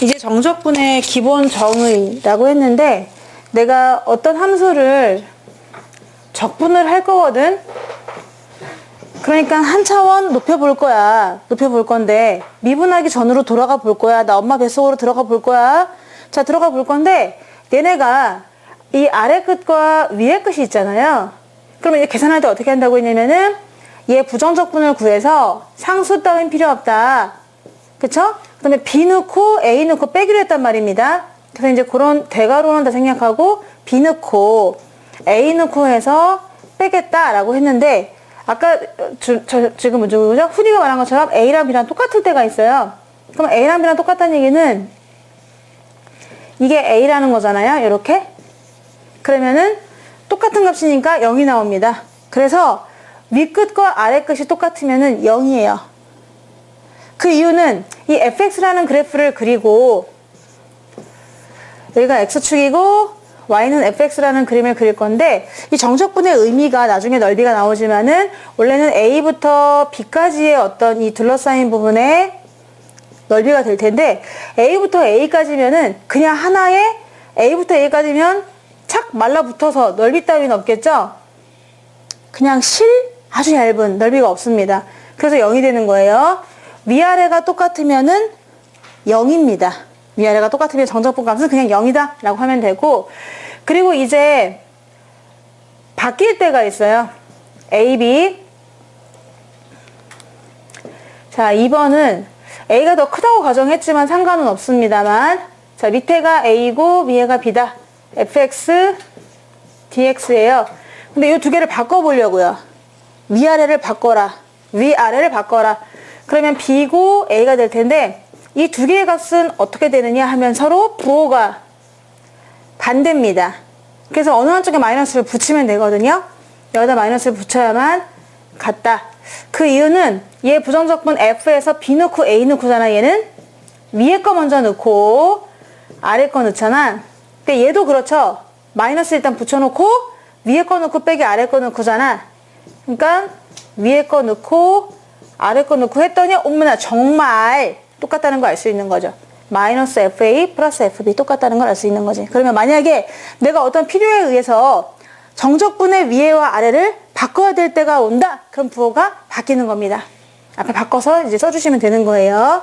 이제 정적분의 기본 정의라고 했는데 내가 어떤 함수를 적분을 할 거거든. 그러니까 한 차원 높여볼 거야. 높여볼 건데 미분하기 전으로 돌아가 볼 거야. 나 엄마 뱃속으로 들어가 볼 거야. 자 들어가 볼 건데 얘네가 이 아래 끝과 위에 끝이 있잖아요. 그러면 이제 계산할 때 어떻게 한다고 했냐면은 얘 부정적분을 구해서 상수 따윈 필요 없다. 그쵸? 그 다음에 B 넣고 A 넣고 빼기로 했단 말입니다. 그래서 이제 그런 대괄호는 다 생략하고 B 넣고 A 넣고 해서 빼겠다라고 했는데 아까 주, 저, 지금 뭐죠? 훈이가 말한 것처럼 A랑 B랑 똑같을 때가 있어요. 그럼 A랑 B랑 똑같다는 얘기는 이게 A라는 거잖아요. 이렇게. 그러면은 똑같은 값이니까 0이 나옵니다. 그래서 위끝과 아래 끝이 똑같으면은 0이에요. 그 이유는 이 fx라는 그래프를 그리고 여기가 x축이고 y는 fx라는 그림을 그릴 건데 이 정적분의 의미가 나중에 넓이가 나오지만은 원래는 a부터 b까지의 어떤 이 둘러싸인 부분에 넓이가 될 텐데 a부터 a까지면은 그냥 하나의 a부터 a까지면 착 말라붙어서 넓이 따위는 없겠죠? 그냥 실 아주 얇은 넓이가 없습니다. 그래서 0이 되는 거예요. 위아래가 똑같으면은 0입니다. 위아래가 똑같으면 정적분 값은 그냥 0이다 라고 하면 되고 그리고 이제 바뀔 때가 있어요. A, B 자 2번은 A가 더 크다고 가정했지만 상관은 없습니다만 자 밑에가 A고 위에가 B다. fx dx예요. 근데 이 두 개를 바꿔보려고요. 위아래를 바꿔라. 위아래를 바꿔라. 그러면 b고 a가 될 텐데 이 두 개의 값은 어떻게 되느냐 하면 서로 부호가 반대입니다. 그래서 어느 한쪽에 마이너스를 붙이면 되거든요. 여기다 마이너스를 붙여야만 같다. 그 이유는 얘 부정적분 f에서 b 넣고 a 넣고잖아. 얘는 위에 거 먼저 넣고 아래 거 넣잖아. 근데 얘도 그렇죠. 마이너스 일단 붙여놓고 위에 거 넣고 빼기 아래 거 넣고잖아. 그러니까 위에 거 넣고 아래 거 넣고 했더니 어머나 정말 똑같다는 걸 알 수 있는 거죠. 마이너스 FA 플러스 FB 똑같다는 걸 알 수 있는 거지. 그러면 만약에 내가 어떤 필요에 의해서 정적분의 위에와 아래를 바꿔야 될 때가 온다. 그럼 부호가 바뀌는 겁니다. 앞에 바꿔서 이제 써주시면 되는 거예요.